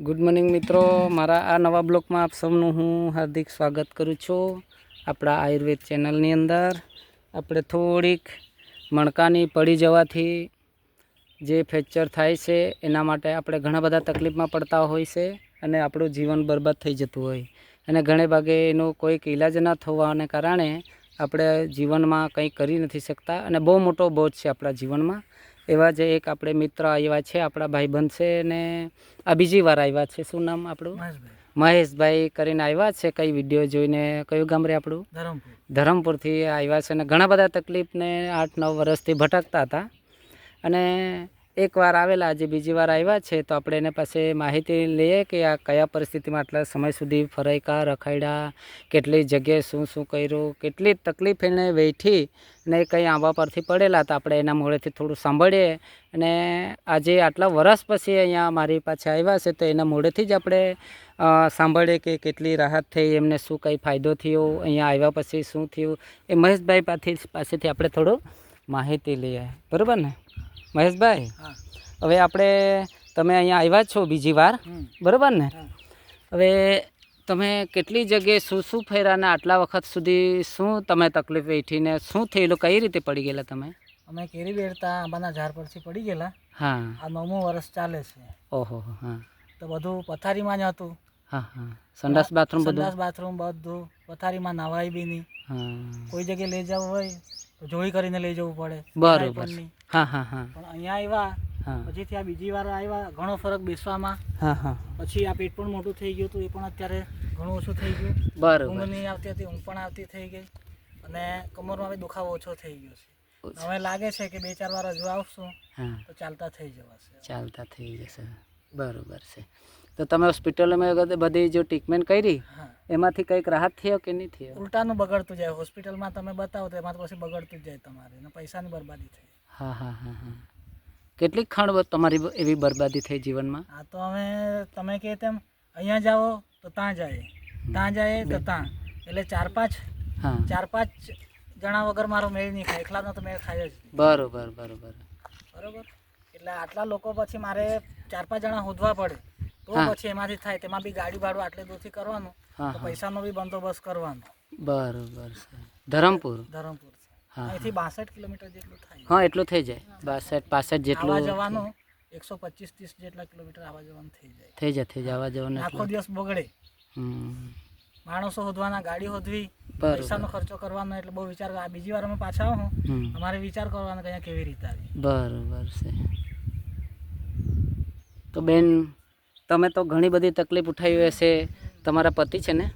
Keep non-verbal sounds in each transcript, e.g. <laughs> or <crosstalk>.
Good morning મિત્રો. મારા આ નવા બ્લોકમાં આપ સૌનું હું હાર્દિક સ્વાગત કરું છું આપણા આયુર્વેદ ચેનલની અંદર. આપણે થોડીક મણકાની પડી જવાથી જે ફ્રેક્ચર થાય છે, એના માટે આપણે ઘણા બધા તકલીફમાં પડતા હોય છે અને આપણું જીવન બરબાદ થઈ જતું હોય. અને ઘણે ભાગે એનો કોઈક ઈલાજ ના થવાને કારણે આપણે જીવનમાં કંઈ કરી નથી શકતા અને બહુ મોટો બોજ છે આપણા જીવનમાં. એવા જે એક આપણે મિત્ર આવ્યા છે આપણા ભાઈબંધ છે ને આ બીજી વાર આવ્યા છે. શું નામ આપણું? મહેશભાઈ. કરીને આવ્યા છે કઈ વીડિયો જોઈને? કયું ગામ રે આપણું? ધરમપુર. ધરમપુરથી આવ્યા છે અને ઘણા બધા તકલીફને આઠ નવ વર્ષથી ભટકતા હતા. અને એકવાર આવેલા, આજે બીજી વાર આવ્યા છે, તો આપણે એને પાસે માહિતી લઈએ કે આ કયા પરિસ્થિતિમાં આટલા સમય સુધી ફરાયકા રખાડ્યા કેટલી જગ્યાએ શું શું કર્યું, કેટલી તકલીફ એને વેઠી ને કંઈ આંબા પરથી પડેલા, તો આપણે એના મોડેથી થોડું સાંભળીએ. અને આજે આટલા વરસ પછી અહીંયા મારી પાસે આવ્યા છે, તો એના મોડેથી જ આપણે સાંભળીએ કે કેટલી રાહત થઈ, એમને શું કંઈ ફાયદો થયો, અહીંયા આવ્યા પછી શું થયું. એ મહેશભાઈ પાસેથી આપણે થોડું માહિતી લઈએ. બરાબર ને? મહેશભાઈ હવે આપણે તમે અહીંયા આવ્યા છો બીજી વાર બરાબર ને? હવે તમે કેટલી જગ્યાએ શું શું ફેર્યા ને આટલા વખત સુધી શું તમે તકલીફ વેઠીને શું થયેલું કઈ રીતે પડી ગયેલા તમે? અમે કેરી બેડતા આંબાના ઝાડ પરથી પડી ગયેલા. હા. આ નવમું વર્ષ ચાલે છે. ઓહો હા. તો બધું પથારીમાં જ હતું. હા હા. સંડાસ બાથરૂમ બધું? સંડાસ બાથરૂમ બધું. પથારીમાં નવાય બી નહીં. હા. કોઈ જગ્યાએ લઈ જવું હોય જોઈ કરીને લઈ જવું પડે. બરોબર. પણ હા હા હા. પણ અહીંયા આવ્યા પછીથી આ બીજી વાર આવ્યા ઘણો ફરક બેસવામાં. હા હા. પછી આ પેટ પણ મોટું થઈ ગયું હતું એ પણ અત્યારે ઘણું ઓછું થઈ ગયું. ઊંઘ નહીં આવતી હતી ઊંઘ પણ આવતી થઈ ગઈ. અને કમરમાં બી દુખાવો ઓછો થઈ ગયો છે. હવે લાગે છે કે બે ચાર વાર હજુ આવશું તો ચાલતા થઈ જવાશે. ચાલતા થઈ જશે. બરોબર છે. તો તમે હોસ્પિટલમાં બધી જો ટ્રીટમેન્ટ કરી એમાંથી કંઈક રાહત થયો કે નહીં થયો? ઉલટાનું બગડતું જાય. હોસ્પિટલમાં તમે બતાવો તો એમાં પછી બગડતું જ જાય તમારે. અને પૈસાની બરબાદી થઈ. હા હા હા હા. કેટલીક ખણ તમારી એવી બરબાદી થઈ જીવનમાં? આ તો અમે તમે કહે તેમ અહીંયા જાઓ તો ત્યાં જાય. ત્યાં જાય તો ત્યાં. એટલે ચાર પાંચ હા. ચાર પાંચ જણા વગર મારો મેળ નહીં ખાય. એકલાનો તો મેળ ખાય જ બરોબર બરોબર. બરોબર? એટલે આટલા લોકો પછી મારે ચાર પાંચ જણા શોધવા પડે. તો પછી એમાંથી થાય તેમાં બી ગાડી ભાડું આટલે દૂરથી કરવાનું તો પૈસાનો બી બંદોબસ્ત કરવાનો. બરોબર છે. ધરમપુર? ધરમપુર અહીંથી બાસઠ કિલોમીટર જેટલું થાય. હા એટલું થઈ જાય. બાસઠ પાસઠ જેટલું જેટલું જવાનું એકસો પચીસ ત્રીસ જેટલા કિલોમીટર આવવા જવાનું થઈ જાય. થઈ જાય થઈ જાય. આવવા જવાનું આખો દિવસ બગડે. માણસો શોધવાના ગાડી શોધવી પૈસાનો ખર્ચો કરવાનો એટલે બહુ વિચાર આ બીજી વાર અમે પાછા આવું. અમારે વિચાર કરવાનો કે કેવી રીતે આવી. બરોબર છે. તો બેન તમે તો ઘણી બધી તકલીફ ઉઠાવી હશે તમારા પતિ છે ને?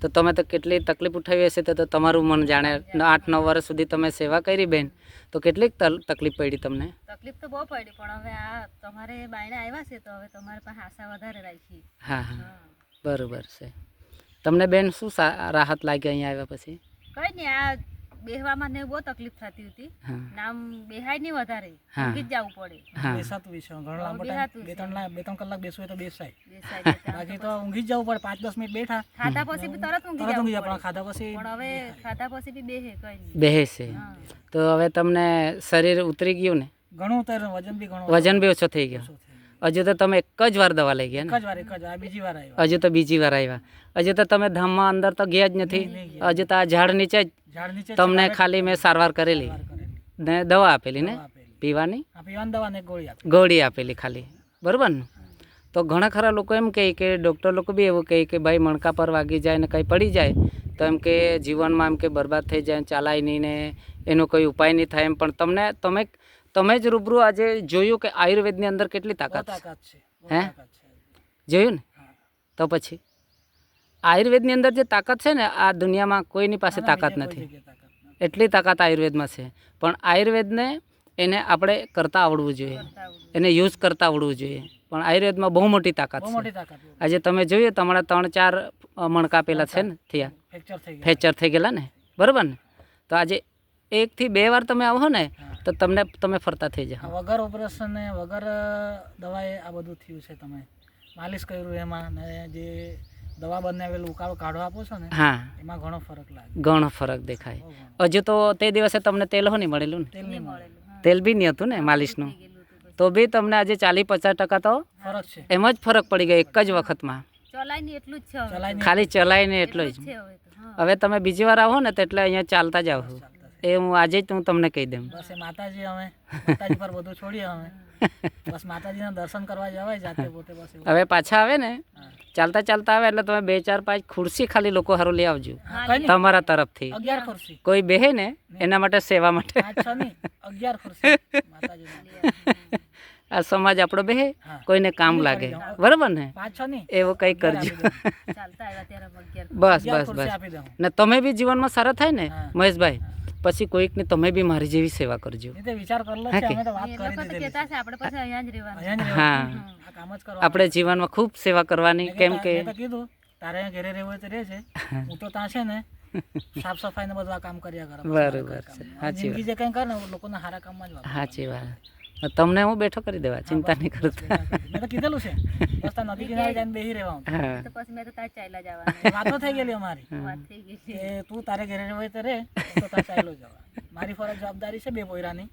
તો તમે તો કેટલી તકલીફ ઉઠાવી હશે તો તમારું મન જાણે આઠ નવ વર્ષ સુધી તમે સેવા કરી બેન તો કેટલીક તલ- તકલીફ પડી તમને? તકલીફ તો બહુ પડી પણ હવે આ તમારે બાયણે આવ્યા છે તો હવે તમારે પાસે આશા વધારે રાખી. હા હા. બરોબર છે. તમને બેન શું રાહત લાગી અહીંયા આવ્યા પછી? કઈ નહીં આ બેહવામાં ને બહુ તકલીફ થતી હતી. નામ બેહાય નહીં વધારે. ઊંઘી જ જવું પડે. બેસાતું વિશે ઘણો લાંબો ટાઈમ બે ત્રણ બે ત્રણ કલાક બેસવું તો બેસાય. બાકી તો ઊંઘી જ જવું પડે પાંચ દસ મિનિટ બેઠા. ખાધા પછી બી તરત ઊંઘી જવું પડે. ખાધા પછી પણ હવે ખાધા પછી બી બેહે કઈ બેહે છે તો હવે તમને શરીર ઉતરી ગયું ને? ઘણું ઉતર વજન બી ઘણું વજન બી ઓછો થઈ ગયો. હજુ તો તમે એક જ વાર દવા લઈ ગયા ને? એક જ વાર એક જ વાર. આ બીજી વાર આવ્યા. હજુ તો બીજી વાર આવ્યા. હજુ તો તમે ધામમાં અંદર તો ગયા જ નથી. હજુ તો આ ઝાડ નીચે જ ઝાડ નીચે તમને ખાલી મેં સારવાર કરેલી? ને દવા આપેલી ને? પીવાની? ગોળી આપેલી. ખાલી. બરાબર ને? તો ઘણા ખરા લોકો એમ કહે કે ડૉક્ટર લોકો બી એવું કહે કે ભાઈ મણકા પર વાગી જાય ને કંઈ પડી જાય તો એમ કે જીવનમાં એમ કે બરબાદ થઈ જાય ચાલાય નહીં ને એનો કોઈ ઉપાય નહીં થાય એમ. પણ તમને તમે તમે જ રૂબરૂ આજે જોયું કે આયુર્વેદની અંદર કેટલી તાકાત છે? હે? જોયું ને? તો પછી? આયુર્વેદની અંદર જે તાકાત છે ને આ દુનિયામાં કોઈની પાસે તાકાત નથી. એટલી તાકાત આયુર્વેદમાં છે. પણ આયુર્વેદને એને આપણે કરતાં આવડવું જોઈએ. એને યુઝ કરતાં આવડવું જોઈએ. પણ આયુર્વેદમાં બહુ મોટી તાકાત છે. આજે તમે જોઈએ તમારા ત્રણ ચાર મણકા પેલા છે ને થયા. ફ્રેક્ચર થઈ ગયું ફ્રેક્ચર થઈ ગયેલા ને? બરાબર ને? તો આજે એકથી બે વાર તમે આવો ને તો તમને તમે ફરતા થઈ જાઓ. વગર ઓપરેશન ને વગર દવાએ આ બધું થયું છે તમે. માલિશ કર્યું એમાં ને જે દવા બનાવેલું ઉકાળો કાઢો આપો છો ને હા. એમાં ઘણો ફરક લાગે. ઘણો ફરક દેખાય. હજુ તો તે દિવસે તમને તેલ હો નહીં મળેલું ને? તેલ નહીં મળેલું તેલ બી નહીં હતું ને માલિશનું. તો બી તમને આજે ચાલીસ પચાસ ટકા તો ફરક છે. એમ જ ફરક પડી ગયો એક જ વખતમાં. ચલાય ને એટલું જ હવે. ખાલી ચલાવીને એટલો જ. એટલું જ હવે હવે તમે બીજી વાર આવો ને તો એટલે અહીંયા ચાલતા જ આવો એ હું આજે જ હું તમને કહી દઉં. બસ એ માતાજી અમે માતાજી પર બધું છોડીએ અમે બસ માતાજીના દર્શન કરવા જવાય જાતે પોતે બસ હવે પાછા આવે ને ચાલતા ચાલતા આવે એટલે તમે બે ચાર પાંચ ખુરશી ખાલી લોકો હારું લઈ આવજો. તમારા તરફથી. અગિયાર ખુરશી. કોઈ બેહે ને એના માટે સેવા માટે. અગિયાર ખુરશી <laughs> આ સમાજ આપણો બેહે કોઈને કામ લાગે. બરાબર ને? એવો કંઈ કરજો. <laughs> બસ બસ બસ. ને તમે બી જીવનમાં સારા થાય ને મહેશભાઈ. પછી કોઈકને તમે બી મારી જેવી સેવા કરજો. હા વાત આપણે પછી અહીંયા જ રહેવાનું. અહીંયા જ હા. રહેવાનું. આ કામ જ કરવાનું આપણે જીવનમાં ખૂબ સેવા કરવાની કેમ કે કીધું તારે ઘરે રહેવું હોય તો રહે છે હું તો ત્યાં છે ને <laughs> સાફ સફાઈ ને બધું આ કામ કર્યા કરે બરોબર છે. સાચી જિંદગી જે કઈ કરે ને લોકોના સારા કામમાં જ. સાચી વાત. તમને હું બેઠો કરી દેવા ચિંતા નહીં કરતા. મેં તો કીધેલું છે. નદી કિનારે જઈને બેસી રહેવા તો પછી મેં તો ચાલ્યા જવા વાતો થઈ ગયેલી અમારી. વાત થઈ ગઈ છે તું તારે ઘરે હોય તો રે તો ત્યાં ચાલ્યો જવા. મારી ફરજ જવાબદારી છે બે પોયરાની.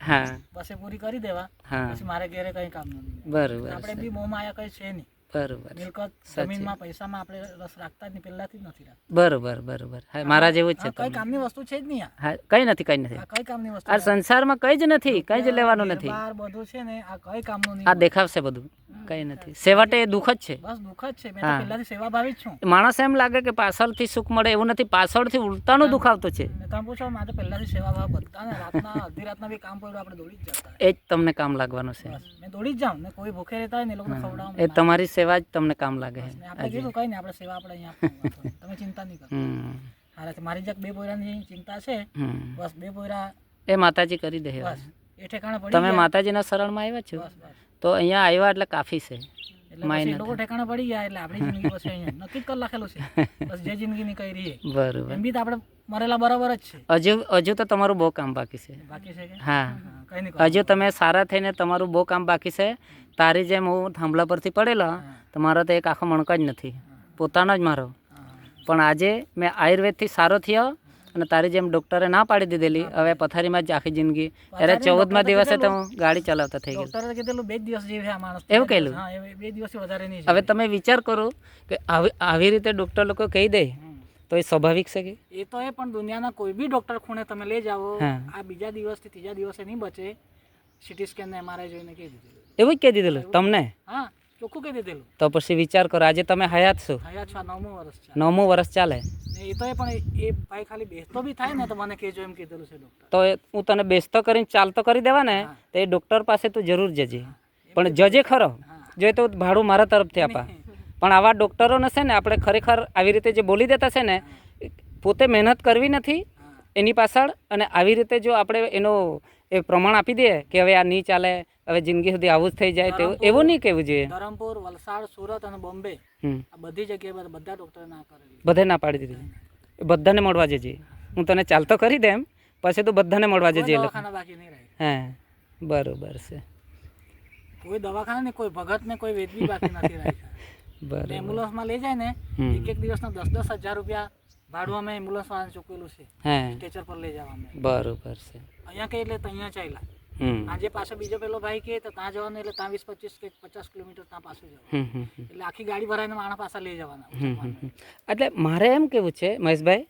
બસ એ પૂરી કરી દેવા. પછી મારે ઘરે કઈ કામ નથી બરોબર આપણે બી મોંમાં આયા કઈ છે નહીં. બરોબર. મિલકત જમીનમાં પૈસામાં આપણે રસ રાખતા જ નહીં પહેલાથી જ નથી રાખતા. બરોબર બરોબર. હા મારા જેવું જ છે કઈ કામની વસ્તુ છે જ નહીં હા કઈ નથી કઈ નથી. કઈ કામની વસ્તુ આ સંસારમાં કઈ જ નથી કઈ જ લેવાનું નથી. બાર બધું છે ને આ કઈ કામનું આ દેખાવશે બધું કઈ નથી. સેવાટે એ દુઃખ જ છે. બસ દુઃખ જ છે મેં તો. પહેલાથી સેવાભાવી જ છું. માણસ એમ લાગે કે પાછળથી સુખ મળે એવું નથી પાછળથી ઉલટાનું દુઃખ આવતું છે. તમે પૂછો મારે પહેલાથી સેવા ભાવ બધા રાતના અડધી રાતના બી કામ પડ્યું આપણે દોડી જ જતા. એ જ તમને કામ લાગવાનું છે. મેં દોડી જ જાઉં ને કોઈ ભૂખે રહેતા હોય ને એ લોકોને ખવડાવું એ તમારી સેવા જ તમને કામ લાગે છે. આપણે કીધું કઈ નહીં આપણે સેવા આપણે અહીંયા તમે ચિંતા નહીં કરો. હારે મારી જે બે પોયરાની ચિંતા છે. બસ બે પોયરા એ માતાજી કરી દે તમે. માતાજીના શરણમાં આવ્યા છો? તો અહીંયા આવ્યા એટલે કાફી છે. લોકો ઠેકાણે પડી ગયા એટલે આપણી જિંદગી પછી અહીંયા નક્કી કરી નાખેલું છે. બસ જે જિંદગીની કઈ રહી બરોબર. એમ બી તો આપણે મરેલા બરાબર જ છે. હજુ હજુ તો તમારું બહુ કામ બાકી છે. બાકી છે હા. હા, કઈ હજુ તમે સારા થઈને તમારું બહુ કામ બાકી છે. તારી જેમ હું થાંભલા પરથી પડેલો તો મારો તો એક આખો મણકો જ નથી. પોતાનો જ મારો. પણ આજે મેં આયુર્વેદથી સારો થયો અને તારી જેમ ડૉક્ટરે ના પાડી દીધેલી. હવે પથારીમાં જ આખી જિંદગી. ત્યારે ચૌદમા દિવસે તો હું ગાડી ચલાવતા થઈ ગયો. કીધેલું બે દિવસ જેવી આ માણસ. એવું કહેલું? બે દિવસ વધારે નહીં હવે તમે વિચાર કરો કે આવી આવી રીતે ડૉક્ટર લોકો કહી દે તો એ સ્વાભાવિક છે કે? એ તો એ પણ દુનિયાના કોઈ બી ડોક્ટર ખૂણે તમે લઈ જાઓ આ બીજા દિવસથી ત્રીજા દિવસે નહીં બચે. સિટી સ્કેન ને એમઆરઆઈ જોઈને કહી દીધેલું એવું જ કહી દીધેલું તમને? હા ચોખ્ખું કહી દીધેલું. તો પછી વિચાર કરો આજે તમે હયાત છો. હયાત છો નવમું વર્ષ ચાલે. નવમું વર્ષ ચાલે. એ તો પણ એ ભાઈ ખાલી બેસતો બી થાય ને તો મને કહેજો એમ કીધેલું છે ડોક્ટર તો હું તને બેસતો કરીને ચાલતો કરી દેવા ને તો એ ડૉક્ટર પાસે તું જરૂર જજે. પણ જજે ખરો. જોઈએ તો ભાડું મારા તરફથી આપા. <laughs> પણ આવા ડૉક્ટરોને છે ને આપણે ખરેખર આવી રીતે જે બોલી દેતા છે ને પોતે મહેનત કરવી નથી એની પાછળ અને આવી રીતે જો આપણે એનો એ પ્રમાણ આપી દે કે હવે આ નહીં ચાલે હવે જિંદગી સુધી આવું જ થઈ જાય તેવું એવું નહીં કહેવું જોઈએ. ધરમપુર વલસાડ સુરત અને બોમ્બે આ બધી જગ્યાએ બધા- ડોક્ટરે ના કરેલી બધે ના પાડી દીધી. એ બધાને મળવા જજે. હું તને ચાલતો કરી દેમ પછી તું બધાને મળવા જજે એ લોકો બાકી નહીં રહે. હે બરોબર છે. કોઈ દવાખાના ને કોઈ ભગત ને કોઈ વેદવી બાકી નથી <laughs> રાખ્યા એમ્બ્યુલન્સમાં લઈ જાય ને એક એક દિવસના દસ દસ હજાર રૂપિયા ભાડું અમે એમ્બ્યુલન્સ વાહન ચૂકવેલું છે. હે. સ્ટેચર પર લઈ જવા અમે બરોબર છે. અહીંયા કઈ એટલે અહીંયા ચાલ્યા. હમ. આજે પાછો બીજો પેલો ભાઈ કે તો ત્યાં જવાનું એટલે ત્યાં વીસ પચીસ કે પચાસ કિલોમીટર ત્યાં પાછું જવાનું. એટલે આખી ગાડી ભરાઈને માણસ પાછા લઈ જવાના. એટલે મારે એમ કેવું છે મહેશભાઈ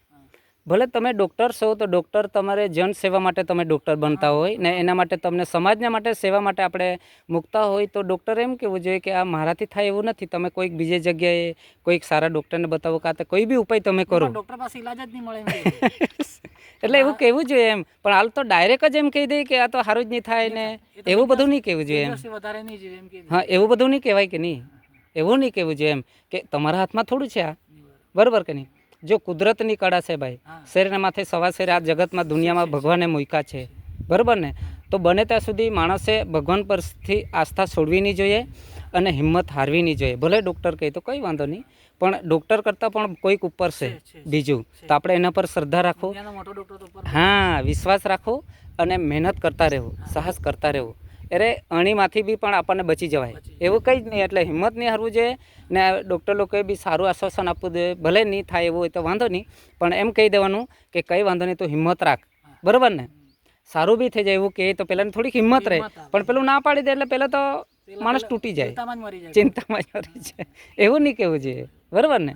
ભલે તમે ડૉક્ટર છો તો ડૉક્ટર તમારે જન સેવા માટે તમે ડૉક્ટર બનતા હોય ને એના માટે તમને સમાજના માટે સેવા માટે આપણે મૂકતા હોય તો ડૉક્ટર એમ કહેવું જોઈએ કે આ મારાથી થાય એવું નથી. તમે કોઈક બીજી જગ્યાએ કોઈક સારા ડૉક્ટરને બતાવો કાં તો કોઈ બી ઉપાય તમે કરો. ડૉક્ટર પાસે ઇલાજ જ નહીં મળે <laughs> એટલે એવું કહેવું જોઈએ એમ. પણ હાલ તો ડાયરેક્ટ જ એમ કહી દે કે આ તો સારું જ નહીં થાય ને એવું બધું નહીં કહેવું જોઈએ એમ. હા એવું બધું નહીં કહેવાય કે નહીં. એવું નહીં કહેવું જોઈએ એમ. કે તમારા હાથમાં થોડું છે આ. બરાબર કે નહીં? જો કુદરતની કળા છે ભાઈ. શરીરના માથે સવા શેર આ જગતમાં દુનિયામાં ભગવાને મૂક્યા છે. બરાબર ને? તો બને ત્યાં સુધી માણસે ભગવાન પરથી આસ્થા છોડવી નહીં જોઈએ અને હિંમત હારવી નહીં જોઈએ. ભલે ડૉક્ટર કહે તો કંઈ વાંધો નહીં પણ ડૉક્ટર કરતાં પણ કોઈક ઉપર છે બીજું. તો આપણે એના પર શ્રદ્ધા રાખો. હા વિશ્વાસ રાખો અને મહેનત કરતા રહેવું સાહસ કરતા રહેવું. અરે અણીમાંથી બી પણ આપણને બચી જવાય. એવું કંઈ જ નહીં એટલે હિંમત નહીં હારવું જોઈએ ને ડૉક્ટર લોકોએ બી સારું આશ્વાસન આપવું જોઈએ. ભલે નહીં થાય એવું હોય તો વાંધો નહીં પણ એમ કહી દેવાનું કે કંઈ વાંધો નહીં તો હિંમત રાખ. બરાબર ને? સારું બી થઈ જાય એવું કહે તો પહેલાંની થોડીક હિંમત રહે. પણ પેલું ના પાડી દે એટલે પહેલાં તો માણસ તૂટી જાય. ચિંતામાં જ મરી જાય. એવું નહીં કહેવું જોઈએ. બરાબર ને?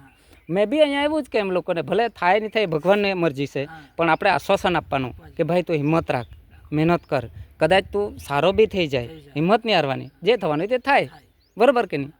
મેં બી અહીંયા એવું જ કે એમ લોકોને ભલે થાય નહીં થાય ભગવાનની મરજી છે પણ આપણે આશ્વાસન આપવાનું કે ભાઈ તું હિંમત રાખ મહેનત કર. કદાચ તું સારો બી થઈ જાય હિંમત નહીં હારવાની. જે થવાનું તે થાય. બરાબર કે નહીં?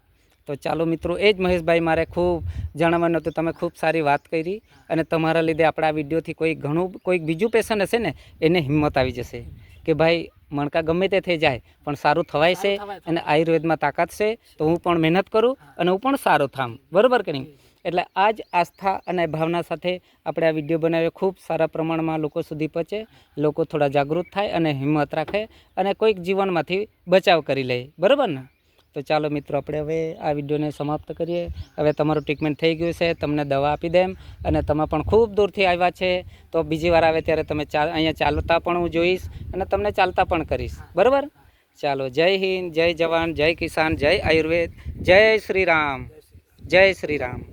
તો ચાલો મિત્રો એ જ મહેશભાઈ મારે ખૂબ જણાવવાનું હતું તમે ખૂબ સારી વાત કરી અને તમારા લીધે આપણા આ વિડીયોથી કોઈ ઘણું કોઈક બીજું પેશન્ટ હશે ને એને હિંમત આવી જશે. કે ભાઈ મણકા ગમે તે થઈ જાય પણ સારું થવાય છે અને આયુર્વેદમાં તાકાત છે તો હું પણ મહેનત કરું અને હું પણ સારો થામ. બરાબર કે નહીં? એટલે આ જ આસ્થા અને ભાવના સાથે આપણે આ વીડિયો બનાવ્યો. ખૂબ સારા પ્રમાણમાં લોકો સુધી પહોંચે, લોકો થોડા જાગૃત થાય અને હિંમત રાખે અને કોઈક જીવનમાંથી બચાવ કરી લે. બરાબર ને? તો ચાલો મિત્રો, આપણે હવે આ વિડીયોને સમાપ્ત કરીએ. હવે તમારું ટ્રીટમેન્ટ થઈ ગયું છે, તમને દવા આપી દેમ અને તમે પણ ખૂબ દૂરથી આવ્યા છે. તો બીજી વાર આવે ત્યારે તમે ચાલ અહીંયા ચાલતા પણ હું જોઈશ અને તમને ચાલતા પણ કરીશ. બરાબર? ચાલો, જય હિન્દ, જય જવાન, જય કિસાન, જય આયુર્વેદ. જય શ્રી રામ. જય શ્રી રામ.